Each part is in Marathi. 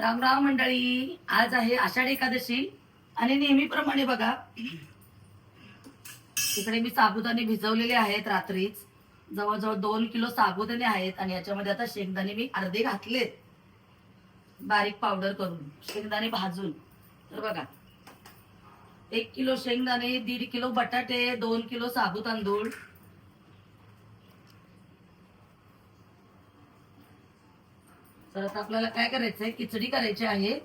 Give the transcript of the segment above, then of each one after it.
राम राम मंडळी आज आहे आषाढी एकादशी आणि नेहमीप्रमाणे बघा इकडे मी साबुदाणे भिजवलेले आहेत रात्रीच. जवळजवळ दोन किलो साबुदाणे आहेत आणि याच्यामध्ये आता शेंगदाणे मी अर्धे घातलेत. बारीक पावडर करून शेंगदाणे भाजून. तर बघा एक किलो शेंगदाणे दीड किलो बटाटे दोन किलो साबू तांदूळ तर आता आपल्याला काय करायचंय? खिचडी करायची आहे.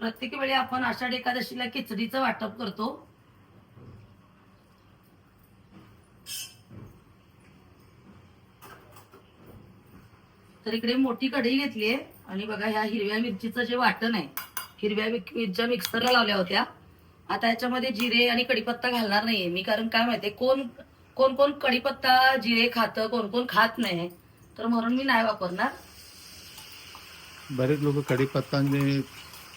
प्रत्येक वेळी आपण आषाढी एकादशीला खिचडीचं वाटप करतो. तर इकडे मोठी कढई घेतलीये आणि बघा ह्या हिरव्या मिरचीचं जे वाटण आहे हिरव्या मिरच्या मिक्सरला लावल्या होत्या. आता याच्यामध्ये जिरे आणि कढीपत्ता घालणार नाहीये मी कारण काय माहितीये कोण कोण कोण कढीपत्ता जिरे खातं कोण कोण खात नाही तर म्हणून मी नाही वापरणार. बरेच लोक कढीपत्ता आणि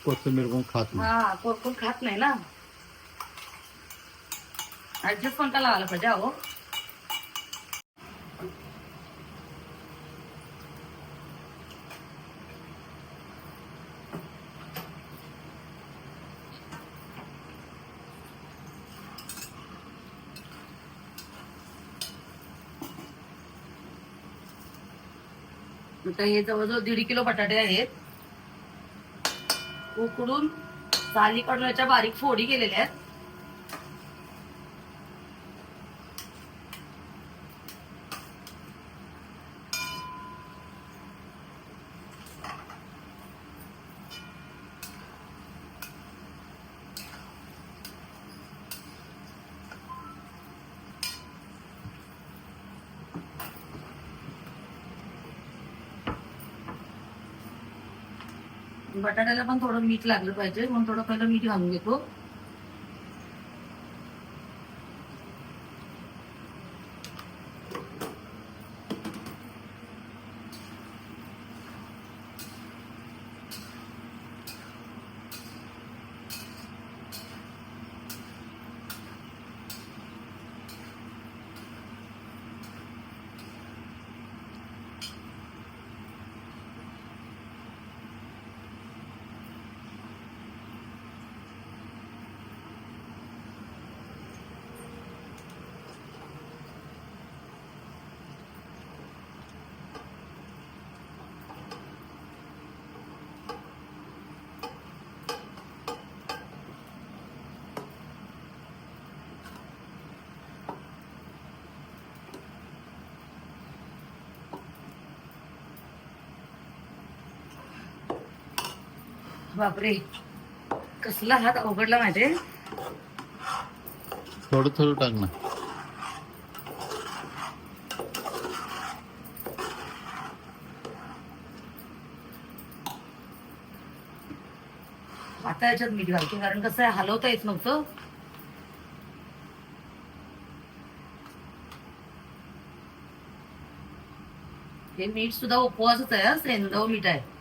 कोथिंबीर पण खात नाही. हा कोण कोण खात नाही ना. ऍडजस्ट पण का लावायला पाहिजे अहो? तर हे जवळजवळ दीड किलो बटाटे आहेत. उकडून साली याच्या बारीक फोडी केलेल्या आहेत. बटाट्याला पण थोडं मीठ लागलं पाहिजे. म्हणून थोडं पहिलं मीठ घालून घेतो. बापरे. कसला हात अवघडला माहितीये? थोडं थोडं टाक ना. आता याच्यात मीठ घालतो कारण कसं आहे हलवता येत नव्हतं. हे मीठ सुद्धा उपवासच आहे सेंदव मीठ आहे.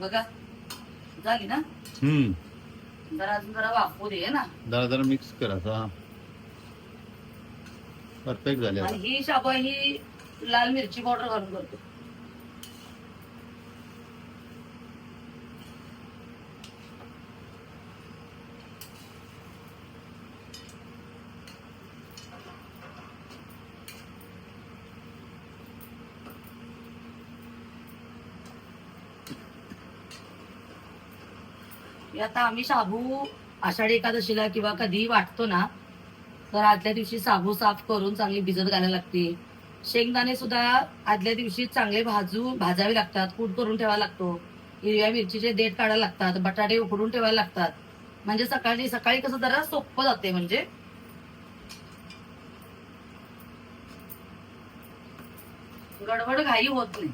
बघा. झाली ना? हम्म. जरा अजून जरा वाफू दे ना? जरा जरा मिक्स करायचं हा. परफेक्ट झाले आणि ही शाबू ही लाल मिरची पावडर घालून करतो. की आता आम्ही शाबू आषाढी एकादशीला किंवा कधी वाटतो ना तर आदल्या दिवशी साबू साफ करून चांगली भिजत घालायला लागते. शेंगदाणे सुद्धा आदल्या दिवशी चांगले भाजून भाजावे लागतात कूट करून ठेवावा लागतो. हिरव्या मिरचीचे देठ काढायला लागतात बटाटे उकडून ठेवायला लागतात. म्हणजे सकाळी सकाळी कसं जरा सोपं जाते म्हणजे. गडबड घाई होत नाही.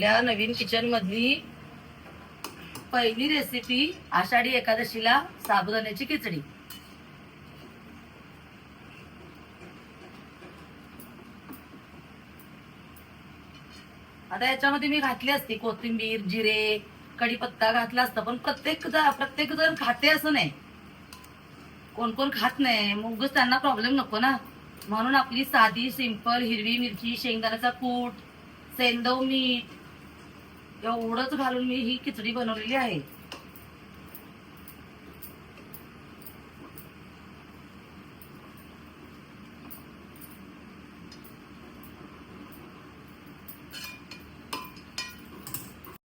आपल्या नवीन किचन मधली पहिली रेसिपी आषाढी एकादशीला साबुदाण्याची खिचडी. आता याच्यामध्ये मी घातली असती कोथिंबीर जिरे कढीपत्ता घातला असता पण प्रत्येक प्रत्येक जण खाते असं नाही. कोण कोण खात नाही मग त्यांना प्रॉब्लेम नको ना. म्हणून आपली साधी सिंपल हिरवी मिरची शेंगदाण्याचा कूट सेंदव मीठ एवढंच घालून मी ही खिचडी बनवलेली आहे.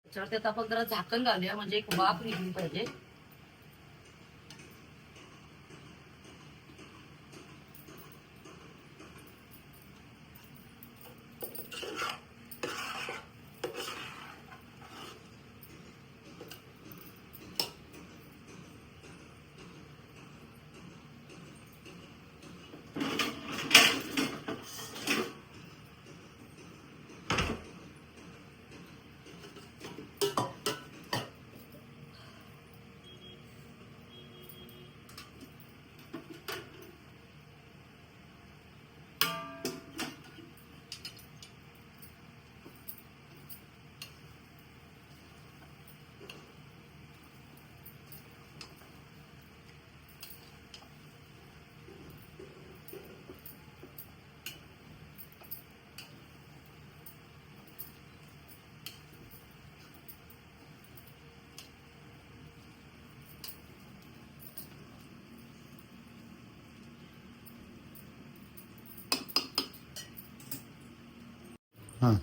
त्याच्यावरती आता आपण जरा झाकण घालूया म्हणजे एक वाफ निघली पाहिजे. हाँ।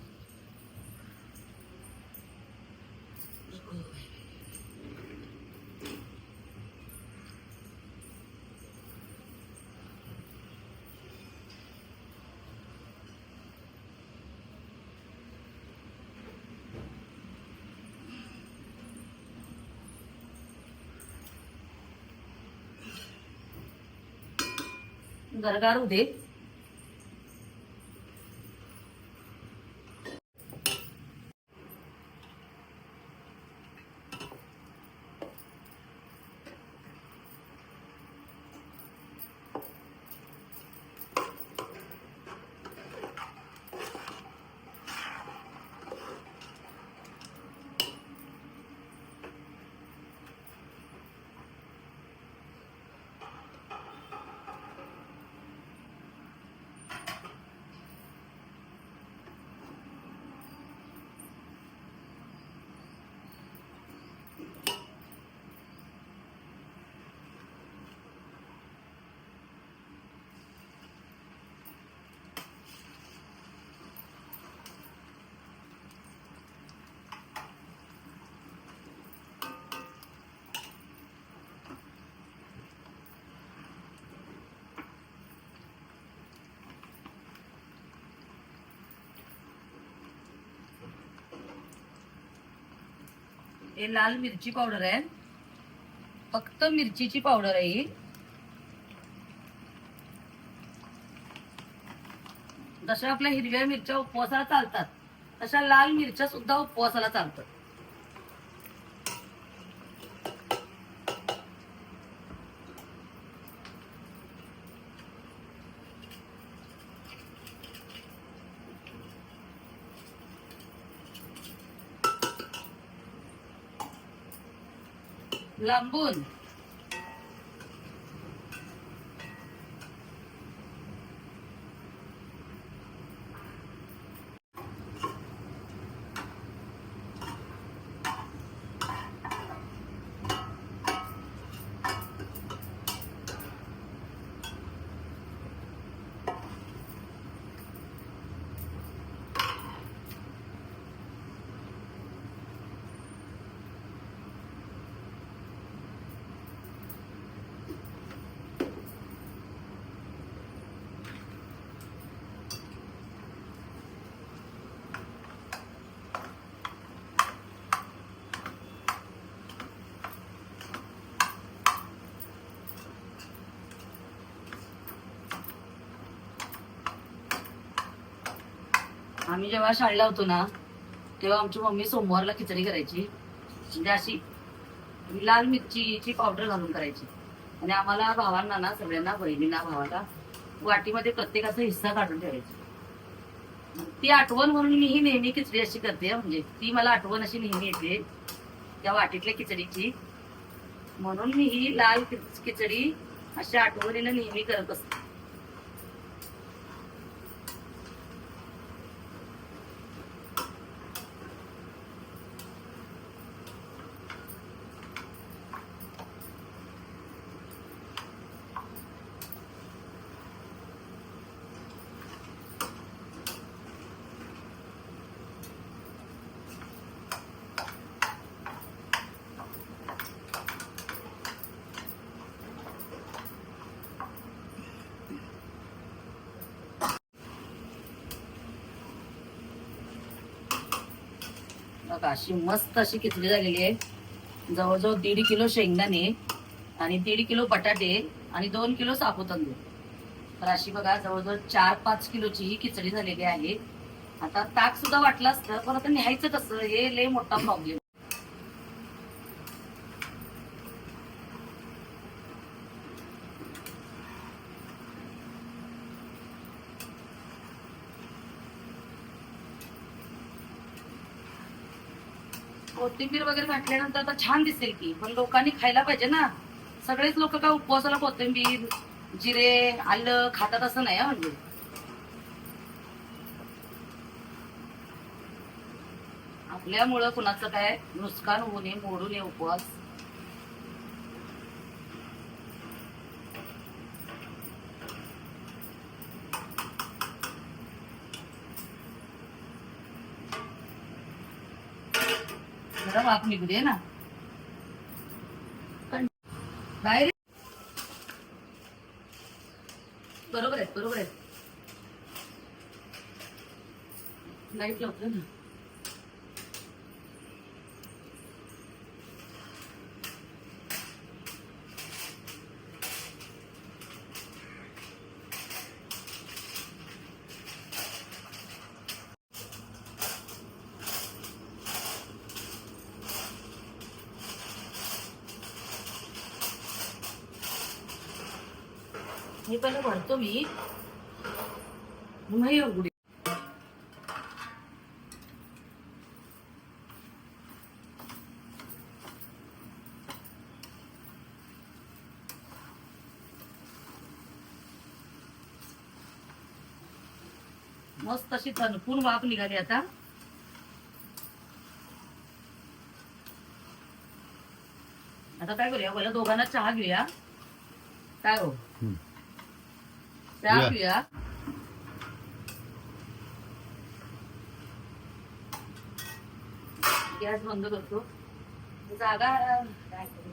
गरगार दे। हे लाल मिरची पावडर आहे. फक्त मिरचीची पावडर आहे ही. जशा आपल्या हिरव्या मिरच्या उपवासाला चालतात तशा लाल मिरच्या सुद्धा उपवासाला चालतात. Lambon. आम्ही जेव्हा शाळेला होतो ना तेव्हा आमची मम्मी सोमवारला खिचडी करायची. म्हणजे अशी लाल मिरचीची पावडर घालून करायची. आणि आम्हाला भावांना ना सगळ्यांना बहिणींना भावाला वाटीमध्ये प्रत्येकाचा हिस्सा काढून ठेवायची. ती आठवण म्हणून मी ही नेहमी खिचडी अशी करते म्हणजे ती मला आठवण अशी नेहमी येते त्या वाटीतल्या खिचडीची. म्हणून मी ही लाल खिच- खिचडी अशा आठवणीनं नेहमी करत असते. बघा अशी मस्त अशी खिचडी झालेली आहे. जवळजवळ दीड किलो शेंगदाणे आणि दीड किलो बटाटे आणि दोन किलो साबुतांदूळ तर अशी बघा जवळजवळ चार पाच किलोची ही खिचडी झालेली आहे. आता ताक सुद्धा वाटलं असतं पण आता न्यायचं कसं? हे लय मोठा प्रॉब्लेम कोथिंबीर वगैरे घातल्यानंतर आता छान दिसेल की. पण लोकांनी खायला पाहिजे ना. सगळेच लोक काय उपवासाला कोथिंबीर जिरे आलं खातात असं नाही म्हणजे आपल्यामुळं कुणाचं काय नुकसान होऊ नये मोडू नये उपवास जरा वाफ निघू दे ना? पण बाहेर बरोबर आहे बरोबर आहे. लाइट लावतो ना. हे भरतो मी. नाही उघडी. मस्त अशी तणकून वाफ निघाली आता. आता काय करूया? पहिला दोघांना चहा घेऊया. काय हो? चहा या. पिऊया गॅस बंद करतो जागा काय करू?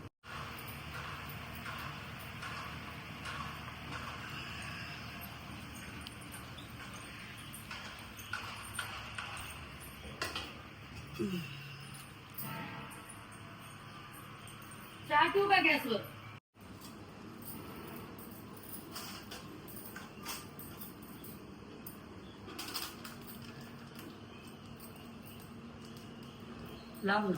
चहा ठेवू का गॅसवर Lâu!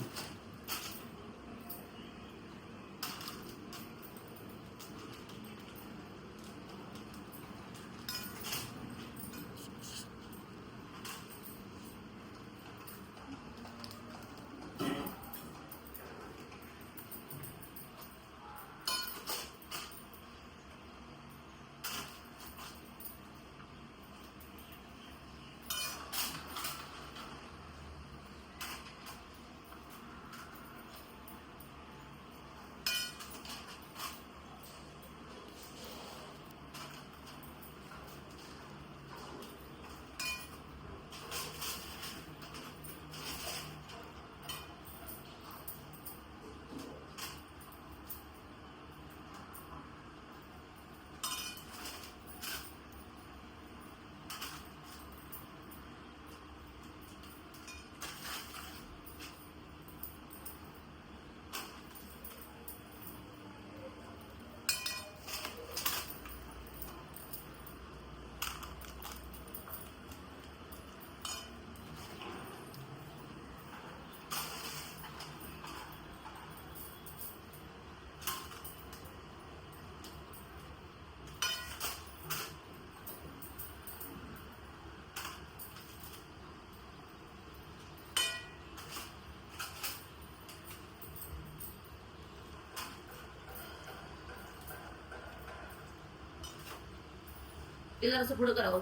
तिला जरासं पुढं करावं.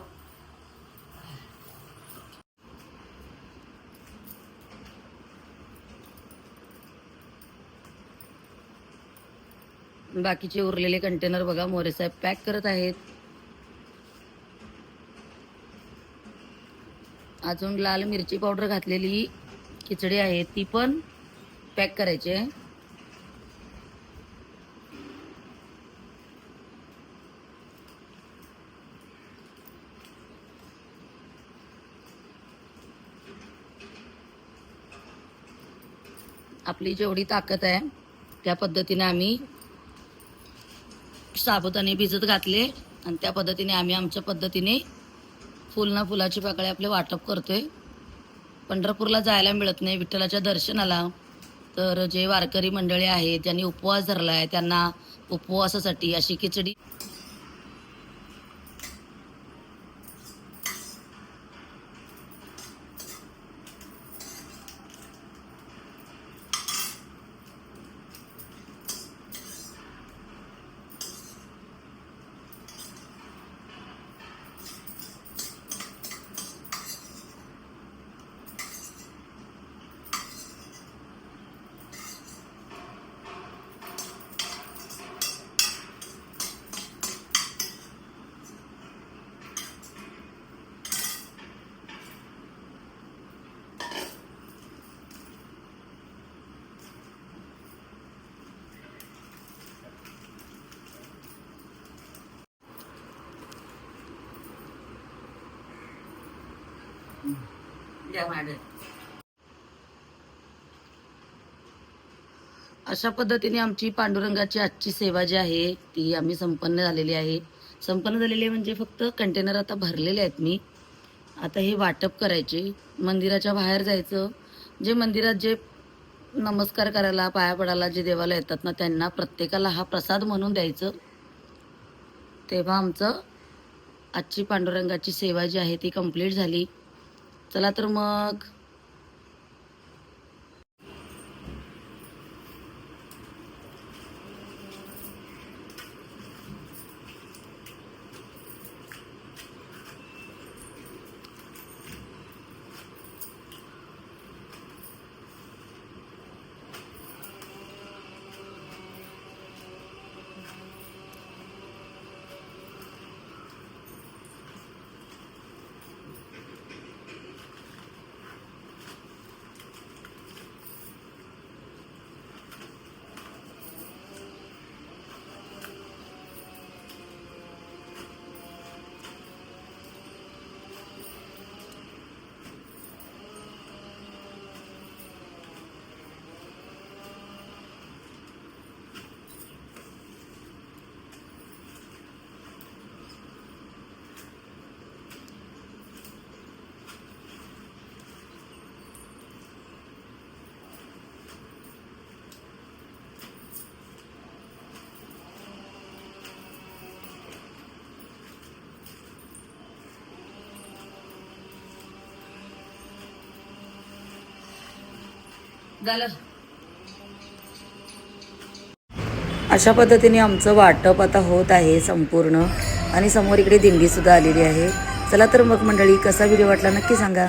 बाकीचे उरलेले कंटेनर बघा मोरे साहेब पॅक करत आहेत. अजून लाल मिरची पावडर घातलेली खिचडी आहे ती पण पॅक करायची आहे. आपली जेवढी ताकद आहे त्या पद्धतीने आम्ही साबुदाणे भिजत घातले आणि त्या पद्धतीने आम्ही आमच्या पद्धतीने फुल ना फुलाची पाकळी आपले वाटप करतोय. पंढरपूरला जायला मिळत नाही विठ्ठलाच्या दर्शनाला. तर जे वारकरी मंडळी आहेत ज्यांनी उपवास धरला आहे त्यांना उपवासासाठी अशी खिचडी अशा पद्धतीने आमची पांडुरंगाची आजची सेवा जी आहे ती आम्ही संपन्न झालेली आहे. संपन्न झालेली म्हणजे फक्त कंटेनर आता भरलेले आहेत मी. आता हे वाटप करायचे मंदिराच्या बाहेर जायचं. जे मंदिरात जे नमस्कार करायला पाया पडायला जे देवाला येतात ना त्यांना प्रत्येकाला हा प्रसाद म्हणून द्यायचं. तेव्हा आमचं आजची पांडुरंगाची सेवा जी आहे ती कंप्लीट झाली. चला तर मग. झालं. अशा पद्धतीने आमचं वाटप आता होत आहे संपूर्ण. आणि समोर इकडे दिंडी सुद्धा आलेली आहे. चला तर मग मंडळी कसा व्हिडिओ वाटला नक्की सांगा.